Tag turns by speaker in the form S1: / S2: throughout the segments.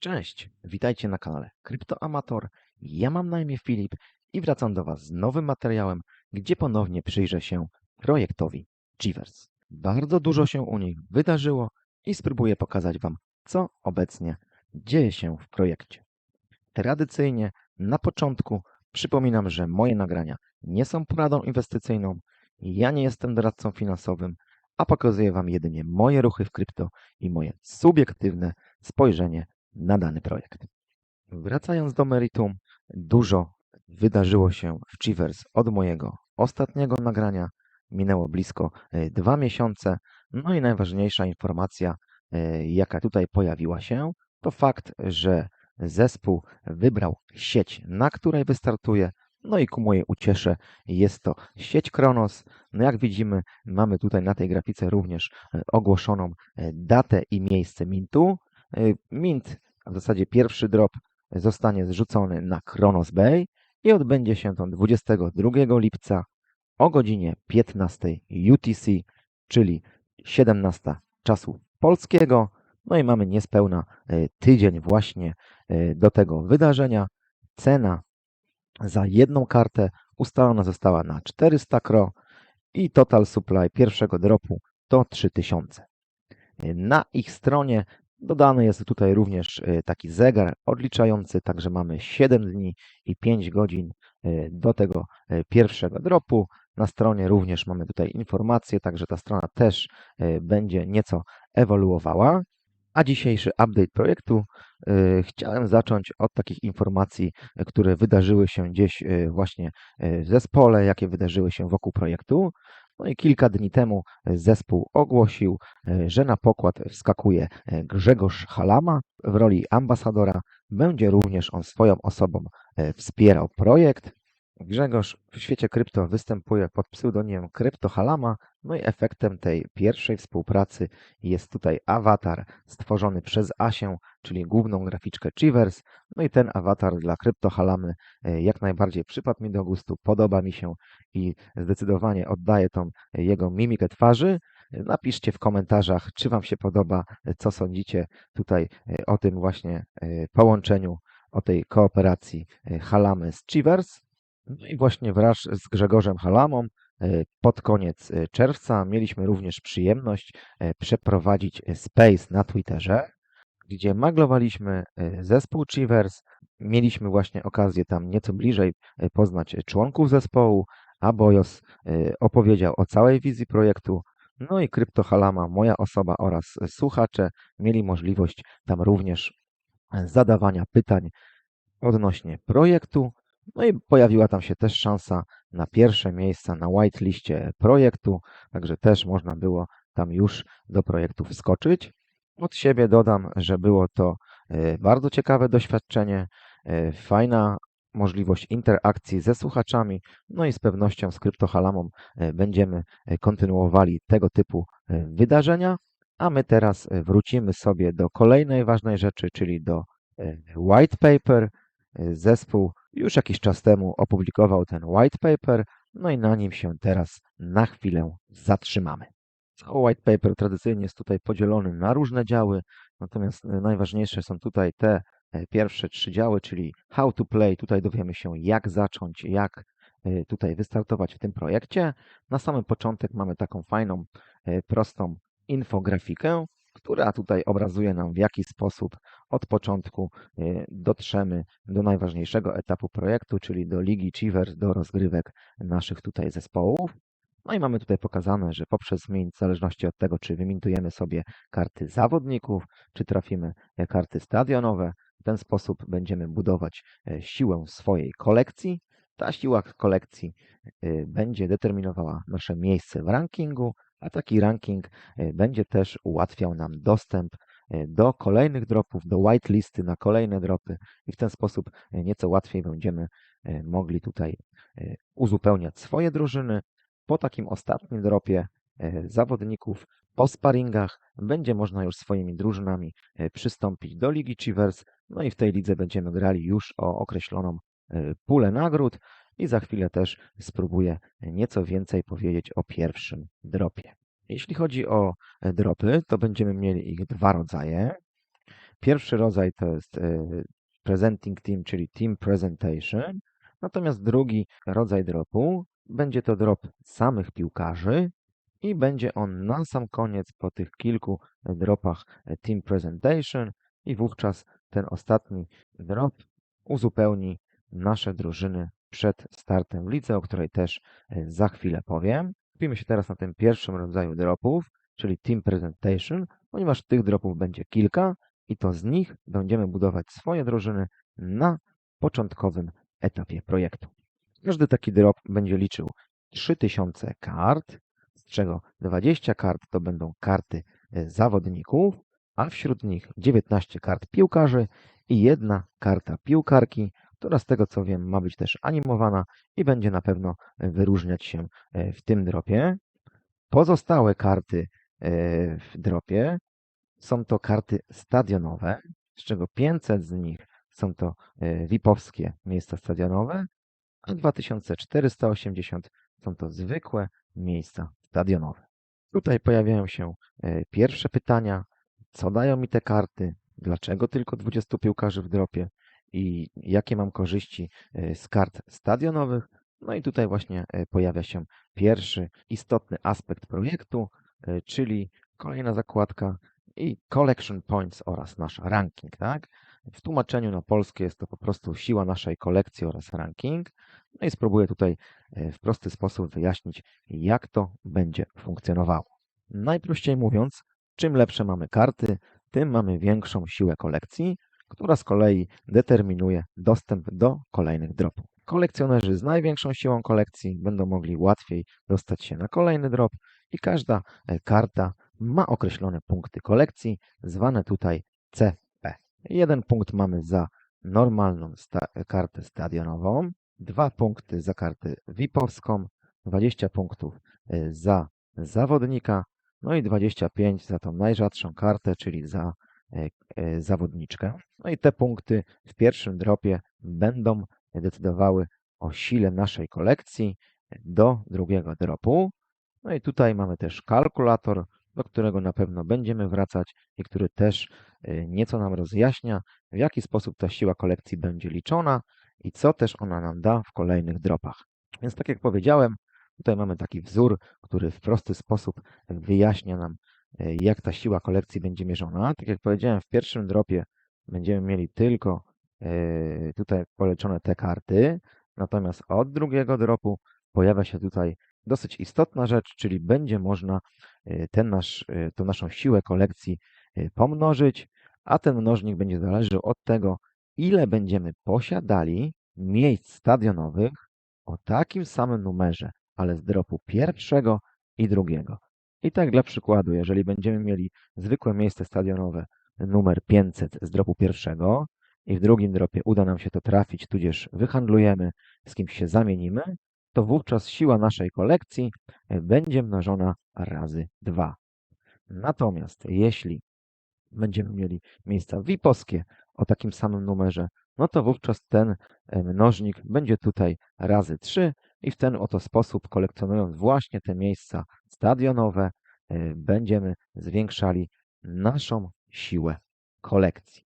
S1: Cześć, witajcie na kanale Kryptoamator. Ja mam na imię Filip i wracam do Was z nowym materiałem, gdzie ponownie przyjrzę się projektowi Givers. Bardzo dużo się u nich wydarzyło i spróbuję pokazać Wam, co obecnie dzieje się w projekcie. Tradycyjnie na początku przypominam, że moje nagrania nie są poradą inwestycyjną, ja nie jestem doradcą finansowym, a pokazuję Wam jedynie moje ruchy w krypto i moje subiektywne spojrzenie na dany projekt. Wracając do meritum, dużo wydarzyło się w Chivers od mojego ostatniego nagrania. Minęło blisko e, dwa miesiące. No i najważniejsza informacja, e, jaka tutaj pojawiła się, to fakt, że zespół wybrał sieć, na której wystartuje. No i ku mojej uciesze jest to sieć Kronos. No jak widzimy, mamy tutaj na tej grafice również e, ogłoszoną datę i miejsce mintu. Mint, w zasadzie pierwszy drop zostanie zrzucony na Kronos Bay i odbędzie się to 22 lipca o godzinie 15 UTC, czyli 17 czasu polskiego. No i mamy niespełna e, tydzień właśnie e, do tego wydarzenia. Cena za jedną kartę ustalona została na 400 kro i total supply pierwszego dropu to 3000. Na ich stronie Dodany jest tutaj również y, taki zegar odliczający, także mamy 7 dni i 5 godzin y, do tego y, pierwszego dropu. Na stronie również mamy tutaj informacje, także ta strona też będzie nieco ewoluowała. A dzisiejszy update projektu chciałem zacząć od takich informacji, które wydarzyły się gdzieś właśnie w zespole, jakie wydarzyły się wokół projektu. No i kilka dni temu zespół ogłosił, e, że na pokład wskakuje e, Grzegorz Halama w roli ambasadora. Będzie również on swoją osobą e, wspierał projekt. Grzegorz w świecie krypto występuje pod pseudonimem Kryptohalama, no i efektem tej pierwszej współpracy jest tutaj awatar stworzony przez Asię, czyli główną graficzkę Chivers. No i ten awatar dla Kryptohalamy e, jak najbardziej przypadł mi do gustu, podoba mi się i zdecydowanie oddaję tą jego mimikę twarzy. Napiszcie w komentarzach, czy Wam się podoba, co sądzicie tutaj e, o tym właśnie e, połączeniu, o tej kooperacji Halamy z Chivers. No i właśnie wraz z Grzegorzem Halamą e, pod koniec e, czerwca mieliśmy również przyjemność e, przeprowadzić Space na Twitterze, gdzie maglowaliśmy zespół Chivers. Mieliśmy właśnie okazję tam nieco bliżej poznać członków zespołu, a Bojos opowiedział o całej wizji projektu. No i Kryptohalama, moja osoba oraz słuchacze mieli możliwość tam również zadawania pytań odnośnie projektu, no i pojawiła tam się też szansa na pierwsze miejsca na whiteliście projektu, także też można było tam już do projektu wskoczyć. Od siebie dodam, że było to e, bardzo ciekawe doświadczenie, e, fajna możliwość interakcji ze słuchaczami, no i z pewnością z Kryptohalamą e, będziemy kontynuowali tego typu wydarzenia, a my teraz wrócimy sobie do kolejnej ważnej rzeczy, czyli do white paper. Zespół już jakiś czas temu opublikował ten white paper, no i na nim się teraz na chwilę zatrzymamy. White paper tradycyjnie jest tutaj podzielony na różne działy, natomiast e, najważniejsze są tutaj te e, pierwsze trzy działy, czyli how to play. Tutaj dowiemy się, jak zacząć, jak e, tutaj wystartować w tym projekcie. Na samym początek mamy taką fajną, prostą infografikę, która tutaj obrazuje nam, w jaki sposób od początku dotrzemy do najważniejszego etapu projektu, czyli do Ligi Chivers, do rozgrywek naszych tutaj zespołów. No i mamy tutaj pokazane, że poprzez zmień, w zależności od tego, czy wymintujemy sobie karty zawodników, czy trafimy e, karty stadionowe, w ten sposób będziemy budować e, siłę swojej kolekcji. Ta siła kolekcji y, będzie determinowała nasze miejsce w rankingu, a taki ranking e, będzie też ułatwiał nam dostęp e, do kolejnych dropów, do whitelisty na kolejne dropy i w ten sposób e, nieco łatwiej będziemy mogli tutaj uzupełniać swoje drużyny. Po takim ostatnim dropie zawodników, po sparingach będzie można już swoimi drużynami przystąpić do Ligi Chivers, no i w tej lidze będziemy grali już o określoną pulę nagród i za chwilę też spróbuję nieco więcej powiedzieć o pierwszym dropie. Jeśli chodzi o dropy, to będziemy mieli ich dwa rodzaje. Pierwszy rodzaj to jest e, presenting team, czyli team presentation, natomiast drugi rodzaj dropu będzie to drop samych piłkarzy i będzie on na sam koniec po tych kilku dropach e, team presentation i wówczas ten ostatni drop uzupełni nasze drużyny przed startem w lidze, o której też e, za chwilę powiem. Skupimy się teraz na tym pierwszym rodzaju dropów, czyli Team Presentation, ponieważ tych dropów będzie kilka i to z nich będziemy budować swoje drużyny na początkowym etapie projektu. Każdy taki drop będzie liczył 3000 kart, z czego 20 kart to będą karty e, zawodników, a wśród nich 19 kart piłkarzy i jedna karta piłkarki, która z tego co wiem ma być też animowana i będzie na pewno wyróżniać się e, w tym dropie. Pozostałe karty e, w dropie są to karty stadionowe, z czego 500 z nich są to e, VIP-owskie miejsca stadionowe, a 2480 są to zwykłe miejsca stadionowe. Tutaj pojawiają się pierwsze pytania, co dają mi te karty, dlaczego tylko 20 piłkarzy w dropie i jakie mam korzyści e, z kart stadionowych. No i tutaj właśnie e, pojawia się pierwszy istotny aspekt projektu, e, czyli kolejna zakładka i collection points oraz nasz ranking, tak? W tłumaczeniu na polskie jest to po prostu siła naszej kolekcji oraz ranking. No i spróbuję tutaj w prosty sposób wyjaśnić, jak to będzie funkcjonowało. Najprościej mówiąc, czym lepsze mamy karty, tym mamy większą siłę kolekcji, która z kolei determinuje dostęp do kolejnych dropów. Kolekcjonerzy z największą siłą kolekcji będą mogli łatwiej dostać się na kolejny drop i każda e, karta ma określone punkty kolekcji, zwane tutaj CP. Jeden punkt mamy za normalną sta kartę stadionową, dwa punkty za kartę VIP-owską, 20 punktów e, za zawodnika, no i 25 za tą najrzadszą kartę, czyli za E, e, zawodniczkę. No i te punkty w pierwszym dropie będą decydowały o sile naszej kolekcji do drugiego dropu. No i tutaj mamy też kalkulator, do którego na pewno będziemy wracać i który też e, nieco nam rozjaśnia, w jaki sposób ta siła kolekcji będzie liczona i co też ona nam da w kolejnych dropach. Więc tak jak powiedziałem, tutaj mamy taki wzór, który w prosty sposób wyjaśnia nam E, jak ta siła kolekcji będzie mierzona. Tak jak powiedziałem, w pierwszym dropie będziemy mieli tylko e, tutaj poleczone te karty, natomiast od drugiego dropu pojawia się tutaj dosyć istotna rzecz, czyli będzie można ten nasz, tą naszą siłę kolekcji pomnożyć, a ten mnożnik będzie zależał od tego, ile będziemy posiadali miejsc stadionowych o takim samym numerze, ale z dropu pierwszego i drugiego. I tak dla przykładu, jeżeli będziemy mieli zwykłe miejsce stadionowe numer 500 z dropu pierwszego i w drugim dropie uda nam się to trafić, tudzież wyhandlujemy, z kimś się zamienimy, to wówczas siła naszej kolekcji będzie mnożona razy 2. Natomiast jeśli będziemy mieli miejsca VIP-owskie o takim samym numerze, no to wówczas ten e, mnożnik będzie tutaj razy 3 i w ten oto sposób, kolekcjonując właśnie te miejsca stadionowe, e, będziemy zwiększali naszą siłę kolekcji.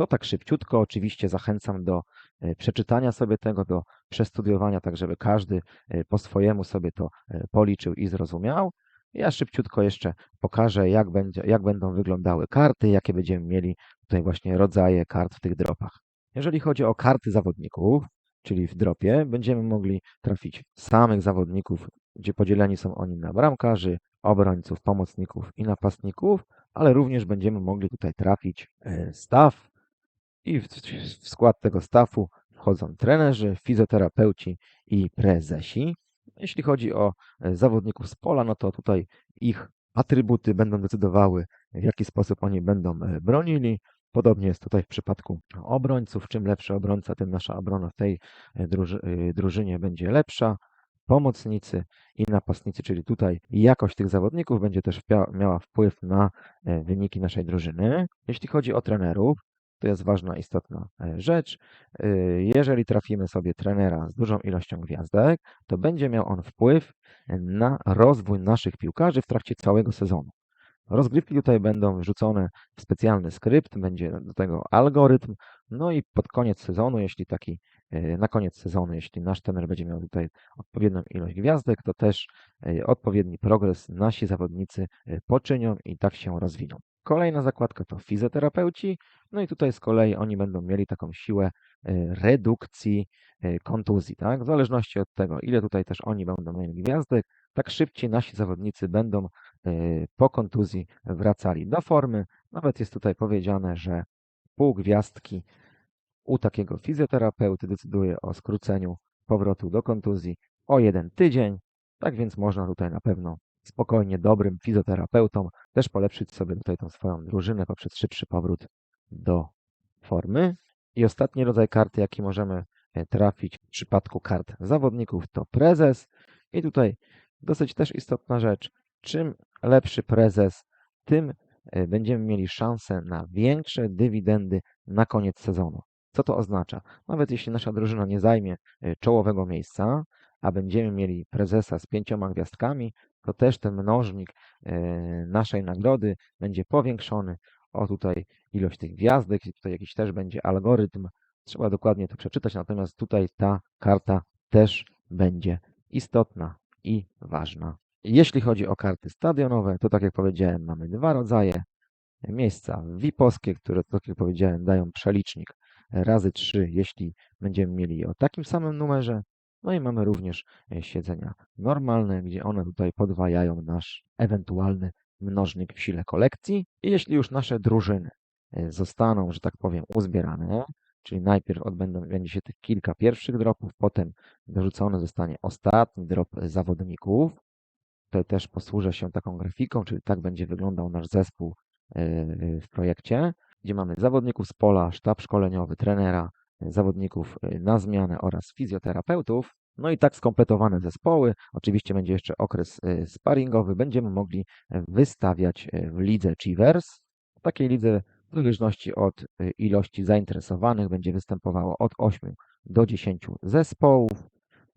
S1: To tak szybciutko, oczywiście zachęcam do e, przeczytania sobie tego, do przestudiowania, tak żeby każdy po swojemu sobie to policzył i zrozumiał. Ja szybciutko jeszcze pokażę, jak, będzie, jak będą wyglądały karty, jakie będziemy mieli tutaj właśnie rodzaje kart w tych dropach. Jeżeli chodzi o karty zawodników, czyli w dropie, będziemy mogli trafić samych zawodników, gdzie podzieleni są oni na bramkarzy, obrońców, pomocników i napastników, ale również będziemy mogli tutaj trafić e, staw i w, w skład tego stafu wchodzą trenerzy, fizjoterapeuci i prezesi. Jeśli chodzi o e, zawodników z pola, no to tutaj ich atrybuty będą decydowały, w jaki sposób oni będą e, bronili. Podobnie jest tutaj w przypadku obrońców. Czym lepszy obrońca, tym nasza obrona w tej e, druży drużynie będzie lepsza. Pomocnicy i napastnicy, czyli tutaj jakość tych zawodników będzie też miała wpływ na wyniki naszej drużyny. Jeśli chodzi o trenerów, to jest ważna, istotna e, rzecz. E, jeżeli trafimy sobie trenera z dużą ilością gwiazdek, to będzie miał on wpływ na rozwój naszych piłkarzy w trakcie całego sezonu. Rozgrywki tutaj będą wrzucone w specjalny skrypt, będzie do tego algorytm, no i pod koniec sezonu, jeśli taki, na koniec sezonu, jeśli nasz trener będzie miał tutaj odpowiednią ilość gwiazdek, to też e, odpowiedni progres nasi zawodnicy e, poczynią i tak się rozwiną. Kolejna zakładka to fizjoterapeuci, no i tutaj z kolei oni będą mieli taką siłę redukcji kontuzji, tak? W zależności od tego, ile tutaj też oni będą mieli gwiazdek, tak szybciej nasi zawodnicy będą po kontuzji wracali do formy. Nawet jest tutaj powiedziane, że pół gwiazdki u takiego fizjoterapeuty decyduje o skróceniu powrotu do kontuzji o jeden tydzień. Tak więc można tutaj na pewno spokojnie dobrym fizjoterapeutom też polepszyć sobie tutaj tą swoją drużynę poprzez szybszy powrót do formy. I ostatni rodzaj karty, jaki możemy e, trafić w przypadku kart zawodników, to prezes. I tutaj dosyć też istotna rzecz. Czym lepszy prezes, tym e, będziemy mieli szansę na większe dywidendy na koniec sezonu. Co to oznacza? Nawet jeśli nasza drużyna nie zajmie e, czołowego miejsca, a będziemy mieli prezesa z pięcioma gwiazdkami, to też ten mnożnik naszej nagrody będzie powiększony o tutaj ilość tych gwiazdek, tutaj jakiś też będzie algorytm. Trzeba dokładnie to przeczytać, natomiast tutaj ta karta też będzie istotna i ważna. Jeśli chodzi o karty stadionowe, to tak jak powiedziałem, mamy dwa rodzaje. Miejsca VIP-owskie, które, tak jak powiedziałem, dają przelicznik razy 3, jeśli będziemy mieli o takim samym numerze. No i mamy również siedzenia normalne, gdzie one tutaj podwajają nasz ewentualny mnożnik w sile kolekcji. I jeśli już nasze drużyny e, zostaną, że tak powiem, uzbierane, czyli najpierw odbędą, będzie się tych kilka pierwszych dropów, potem dorzucony zostanie ostatni drop zawodników. Tutaj też posłużę się taką grafiką, czyli tak będzie wyglądał nasz zespół e, w projekcie, gdzie mamy zawodników z pola, sztab szkoleniowy, trenera, zawodników e, na zmianę oraz fizjoterapeutów. No i tak skompletowane zespoły, oczywiście będzie jeszcze okres y, sparingowy, będziemy mogli e, wystawiać w lidze Chivers. W takiej lidze w zależności od y, ilości zainteresowanych będzie występowało od 8 do 10 zespołów.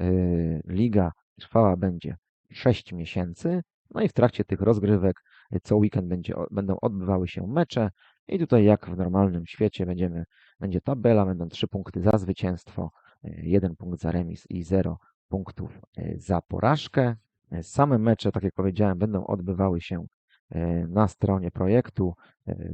S1: Y, liga trwała będzie 6 miesięcy. No i w trakcie tych rozgrywek co weekend będzie, będą odbywały się mecze i tutaj jak w normalnym świecie będziemy, będzie tabela, będą 3 punkty za zwycięstwo, jeden punkt za remis i 0 punktów e, za porażkę. E, same mecze, tak jak powiedziałem, będą odbywały się e, na stronie projektu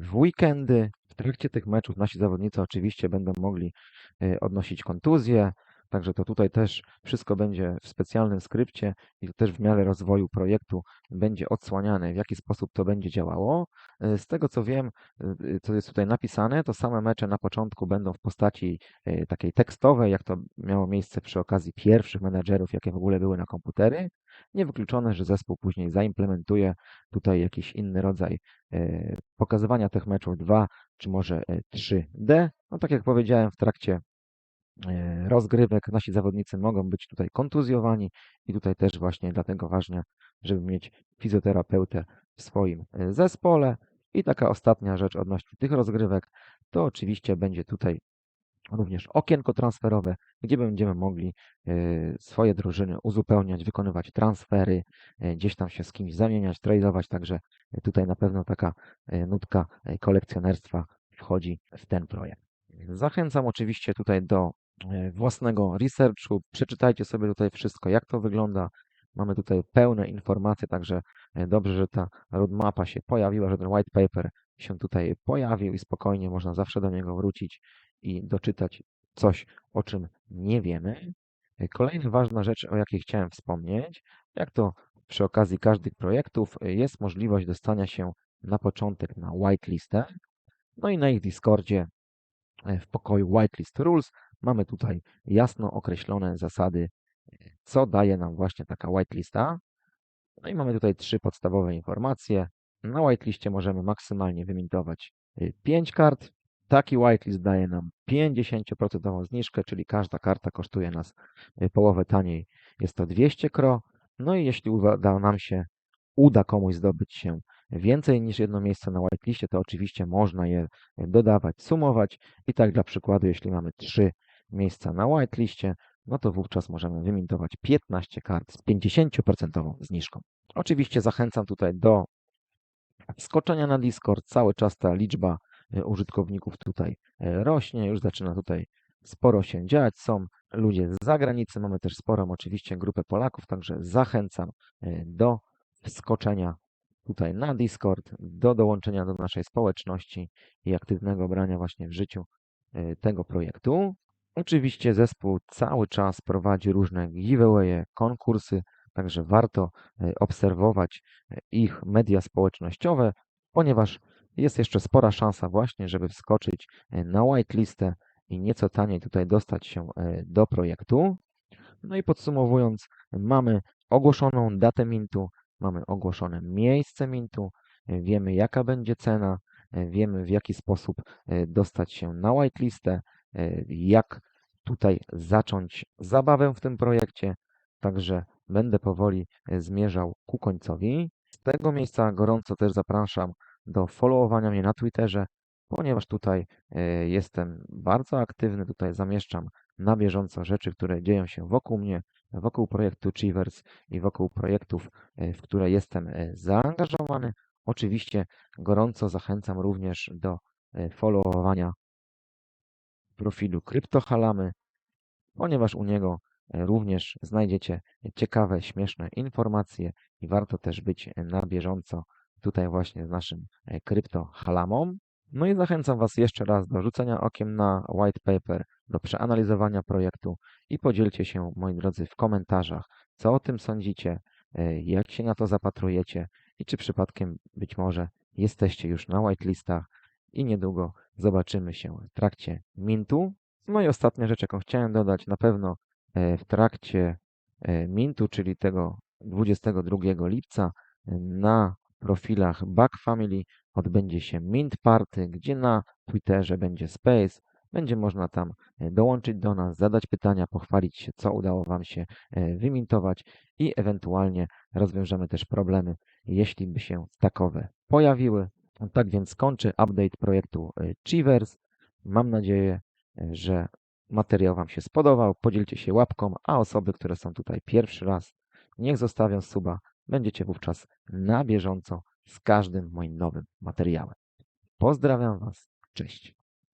S1: w weekendy. W trakcie tych meczów nasi zawodnicy oczywiście będą mogli odnosić kontuzje, Także to tutaj też wszystko będzie w specjalnym skrypcie i też w miarę rozwoju projektu będzie odsłaniane, w jaki sposób to będzie działało. E, z tego co wiem, e, co jest tutaj napisane, to same mecze na początku będą w postaci e, takiej tekstowej, jak to miało miejsce przy okazji pierwszych menedżerów, jakie w ogóle były na komputery. Niewykluczone, że zespół później zaimplementuje tutaj jakiś inny rodzaj pokazywania tych meczów 2 czy może 3D. No tak jak powiedziałem w trakcie E, rozgrywek. Nasi zawodnicy mogą być tutaj kontuzjowani i tutaj też właśnie dlatego ważne, żeby mieć fizjoterapeutę w swoim e, zespole. I taka ostatnia rzecz odnośnie tych rozgrywek, to oczywiście będzie tutaj również okienko transferowe, gdzie będziemy mogli e, swoje drużyny uzupełniać, wykonywać transfery, gdzieś tam się z kimś zamieniać, tradować, także tutaj na pewno taka nutka kolekcjonerstwa wchodzi w ten projekt. Zachęcam oczywiście tutaj do E, własnego researchu. Przeczytajcie sobie tutaj wszystko, jak to wygląda. Mamy tutaj pełne informacje, także e, dobrze, że ta roadmapa się pojawiła, że ten white paper się tutaj pojawił i spokojnie można zawsze do niego wrócić i doczytać coś, o czym nie wiemy. E, kolejna ważna rzecz, o jakiej chciałem wspomnieć, jak to przy okazji każdych projektów, jest możliwość dostania się na początek na whitelistę. No i na ich Discordzie w pokoju Whitelist Rules Mamy tutaj jasno określone zasady, co daje nam właśnie taka whitelista. No i mamy tutaj trzy podstawowe informacje. Na whitelistie możemy maksymalnie wymintować 5 y, kart. Taki whitelist daje nam 50% zniżkę, czyli każda karta kosztuje nas y, połowę taniej. Jest to 200 kro. No i jeśli uda nam się, uda komuś zdobyć się więcej niż jedno miejsce na whitelistie, to oczywiście można je dodawać, sumować. I tak dla przykładu, jeśli mamy 3 miejsca na whitelistie, no to wówczas możemy wymintować 15 kart z 50% zniżką. Oczywiście zachęcam tutaj do wskoczenia na Discord. Cały czas ta liczba e, użytkowników tutaj e, rośnie, już zaczyna tutaj sporo się dziać. Są ludzie z zagranicy, mamy też sporą oczywiście grupę Polaków, także zachęcam e, do wskoczenia tutaj na Discord, do dołączenia do naszej społeczności i aktywnego brania właśnie w życiu tego projektu. Oczywiście zespół cały czas prowadzi różne giveawaye, konkursy, także warto e, obserwować e, ich media społecznościowe, ponieważ jest jeszcze spora szansa właśnie, żeby wskoczyć e, na whitelistę i nieco taniej tutaj dostać się do projektu. No i podsumowując, mamy ogłoszoną datę mintu, mamy ogłoszone miejsce mintu, wiemy jaka będzie cena, wiemy w jaki sposób dostać się na whitelistę, jak tutaj zacząć zabawę w tym projekcie. Także będę powoli e, zmierzał ku końcowi. Z tego miejsca gorąco też zapraszam do followowania mnie na Twitterze, ponieważ tutaj e, jestem bardzo aktywny, tutaj zamieszczam na bieżąco rzeczy, które dzieją się wokół mnie, wokół projektu Cheevers i wokół projektów, e, w które jestem e, zaangażowany. Oczywiście gorąco zachęcam również do e, followowania profilu Kryptohalamy, ponieważ u niego e, również znajdziecie ciekawe, śmieszne informacje i warto też być na bieżąco tutaj właśnie z naszym e, kryptohalamą. No i zachęcam Was jeszcze raz do rzucenia okiem na white paper, do przeanalizowania projektu i podzielcie się, moi drodzy, w komentarzach, co o tym sądzicie, e, jak się na to zapatrujecie i czy przypadkiem być może jesteście już na whitelistach i niedługo zobaczymy się w trakcie mintu. No i ostatnia rzecz, jaką chciałem dodać, na pewno e, w trakcie e, mintu, czyli tego 22 lipca na profilach Back Family odbędzie się Mint Party, gdzie na Twitterze będzie Space. Będzie można tam e, dołączyć do nas, zadać pytania, pochwalić się, co udało Wam się wymintować i ewentualnie rozwiążemy też problemy, jeśli by się takowe pojawiły. Tak więc kończy update projektu e, Cheevers. Mam nadzieję, e, że materiał Wam się spodobał. Podzielcie się łapką, a osoby, które są tutaj pierwszy raz, niech zostawią suba. Będziecie wówczas na bieżąco z każdym moim nowym materiałem. Pozdrawiam Was. Cześć.